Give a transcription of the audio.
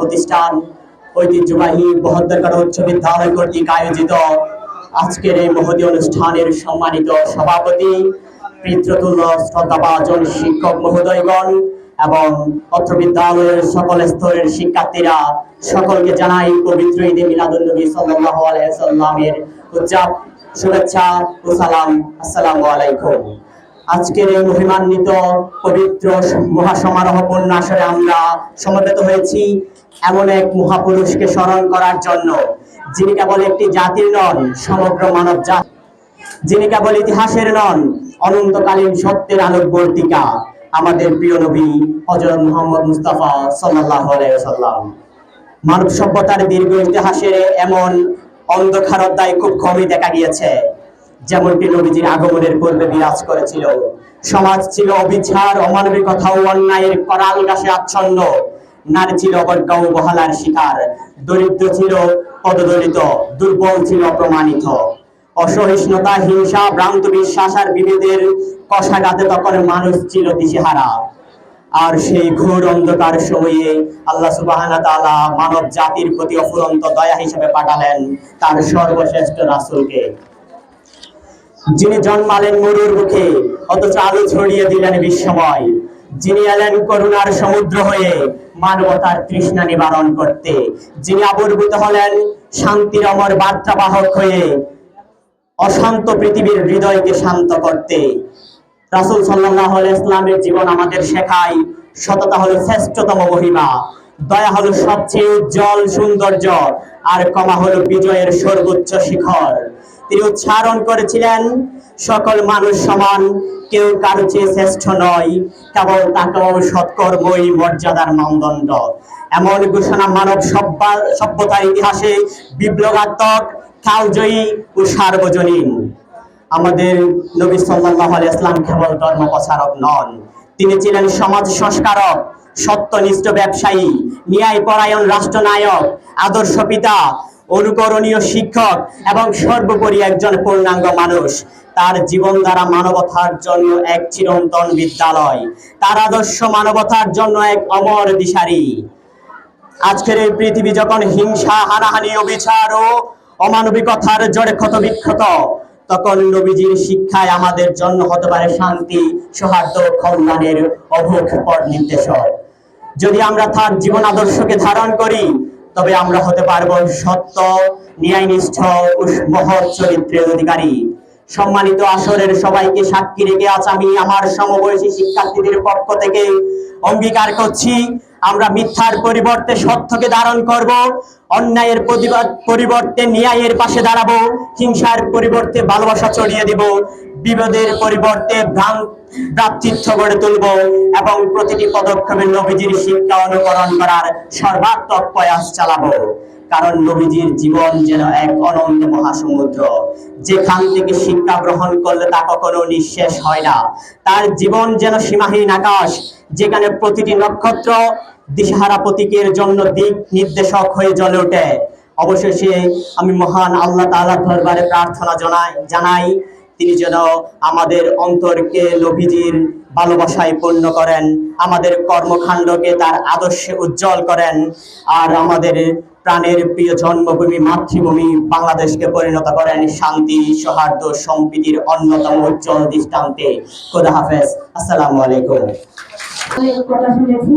প্রতিষ্ঠান ঐতিহ্যবাহী উচ্চ বিদ্যালয় আয়োজিত আজকের এই মহতী অনুষ্ঠানের সম্মানিত সভাপতি, পিতৃতুল্য শ্রদ্ধাভাজন শিক্ষক মহোদয়গণ এবং অত্র বিদ্যালয়ের সকল স্তরের শিক্ষার্থীরা সকলকে জানাই পবিত্র ঈদে মিলাদুল নবী সাল্লাল্লাহু আলাইহি সাল্লামের শুভেচ্ছা ও সালাম। আসসালামু আলাইকুম। আজকের এই মহিমান্বিত পবিত্র মহাসমারোহপূর্ণ আসরে আমরা সমবেত হয়েছি এমন এক মহাপুরুষকে স্মরণ করার জন্য, যিনি কেবল একটি জাতির নন, সমগ্র মানব জাতি। যিনি কেবল ইতিহাসের নন, অনন্তকালীন সত্যের আলোকবর্তিকা। আমাদের প্রিয় নবী হযরত মোহাম্মদ মুস্তাফা সাল্লাল্লাহু আলাইহি মানব সভ্যতার দীর্ঘ ইতিহাসে এমন অন্ধকার অধ্যায় খুব কমই দেখা গিয়েছে, যেমনটি নবীজির আগমনের পূর্বে বিরাজ করেছিল। সমাজ ছিল অবিচার, অমানবিকতা ও অন্যায়ের করাল গাছে আচ্ছন্ন। নারী ছিল অবজ্ঞা ও বহালার শিকার। দরিদ্র ছিল পদদলিত, দুর্বল ছিল অপ্রমাণিত অসহিষ্ণুতা, হিংসা, ভ্রান্ত বিশ্বাস আর বিভেদের কষাঘাতে তখন মানুষ ছিল দিশেহারা। আর সেই ঘোর অন্ধকার সময়ে আল্লাহ সুবহানাহু তাআলা মানব জাতির প্রতি অফুরন্ত দয়া হিসেবে পাঠালেন তার সর্বশ্রেষ্ঠ রাসূলকে। যিনি জন্মালেন মরুর মুখে, অথচ আলো ছড়িয়ে দিলেন বিশ্বময়। যিনি এলেন করুণার সমুদ্র হয়ে মানবতার তৃষ্ণা নিবারণ করতে। যিনি আবির্ভূত হলেন শান্তির অমর বার্তাবাহক হয়ে অশান্ত পৃথিবীর হৃদয়কে শান্ত করতে। রাসূল আলাইহি ইসলামের জীবন আমাদের শেখায়, সততা হলো শ্রেষ্ঠতম মহিমা, দয়া হলো সবচেয়ে উজ্জ্বল সৌন্দর্য, আর ক্ষমা হলো বিজয়ের সর্বোচ্চ শিখর। তিনি উচ্চারণ করেছিলেন, সকল মানুষ সমান, কেউ কারও চেয়ে শ্রেষ্ঠ নয়, কেবল তাকে সৎকর্মই মর্যাদার মানদণ্ড। এমন ঘোষণা মানব সভ্যা- সভ্যতার ইতিহাসে বিপ্লবাত্মক কালজয়ী ও সার্বজনীন। আমাদের নবী আলাইহি ইসলাম কেবল ধর্ম প্রচারক নন, তিনি ছিলেন সমাজ সংস্কারক, সত্যনিষ্ঠ ব্যবসায়ী, ন্যায় পরায়ণ রাষ্ট্রনায়ক, আদর্শ পিতা, অনুকরণীয় শিক্ষক এবং সর্বোপরি একজন পূর্ণাঙ্গ মানুষ। তার জীবন দ্বারা মানবতার জন্য এক চিরন্তন বিদ্যালয়, তার আদর্শ মানবতার জন্য এক অমর দিশারি। আজকের এই পৃথিবী যখন হিংসা, হানাহানি, অবিচার ও অমানবিকতার জড়ে ক্ষত বিক্ষত। তখন নবীজির শিক্ষায় আমাদের জন্য হতে পারে শান্তি, সৌহার্দ্য, কল্যাণের অভোগ পর নির্দেশক। যদি আমরা তার জীবন আদর্শকে ধারণ করি, তবে আমরা হতে পারব সত্য, ন্যায়নিষ্ঠ ও মহৎ চরিত্রের অধিকারী। সম্মানিত আসরের সবাইকে সাক্ষী রেখে আজ আমি আমার সমবয়সী শিক্ষার্থীদের পক্ষ থেকে অঙ্গীকার করছি। আমরা মিথ্যার পরিবর্তে সত্যকে ধারণ করব, অন্যায়ের প্রতিবাদ পরিবর্তে ন্যায়ের পাশে দাঁড়াবো, হিংসার পরিবর্তে ভালোবাসা ছড়িয়ে দেব বিবাদের পরিবর্তে ভ্রাতৃত্ব গড়ে তুলব এবং প্রতিটি পদক্ষেপে নবীজির শিক্ষা অনুকরণ করার সর্বাত্মক প্রয়াস চালাবো। কারণ নবীজির জীবন যেন এক অনন্ত মহাসমুদ্র। যেখান থেকে শিক্ষা গ্রহণ করলে তা কখনো নিঃশেষ হয় না। তার জীবন যেন সীমাহীন আকাশ, যেখানে প্রতিটি নক্ষত্র দিশাহারা প্রতীকের জন্য দিক নির্দেশক হয়ে জ্বলে ওঠে। অবশেষে আমি মহান আল্লাহ তাআলার দরবারে প্রার্থনা জানাই জানাই, তিনি যেন আমাদের অন্তরকে লভিজির ভালোবাসায় পূর্ণ করেন, আমাদের কর্মকাণ্ডকে তার আদর্শে উজ্জ্বল করেন, আর আমাদের প্রাণের প্রিয় জন্মভূমি, মাতৃভূমি বাংলাদেশকে পরিণত করেন শান্তি, সৌহার্দ্য, সম্প্রীতির অন্যতম উজ্জ্বল দৃষ্টান্তে। খোদা হাফেজ। আসসালামু আলাইকুম। কথা শুনেছি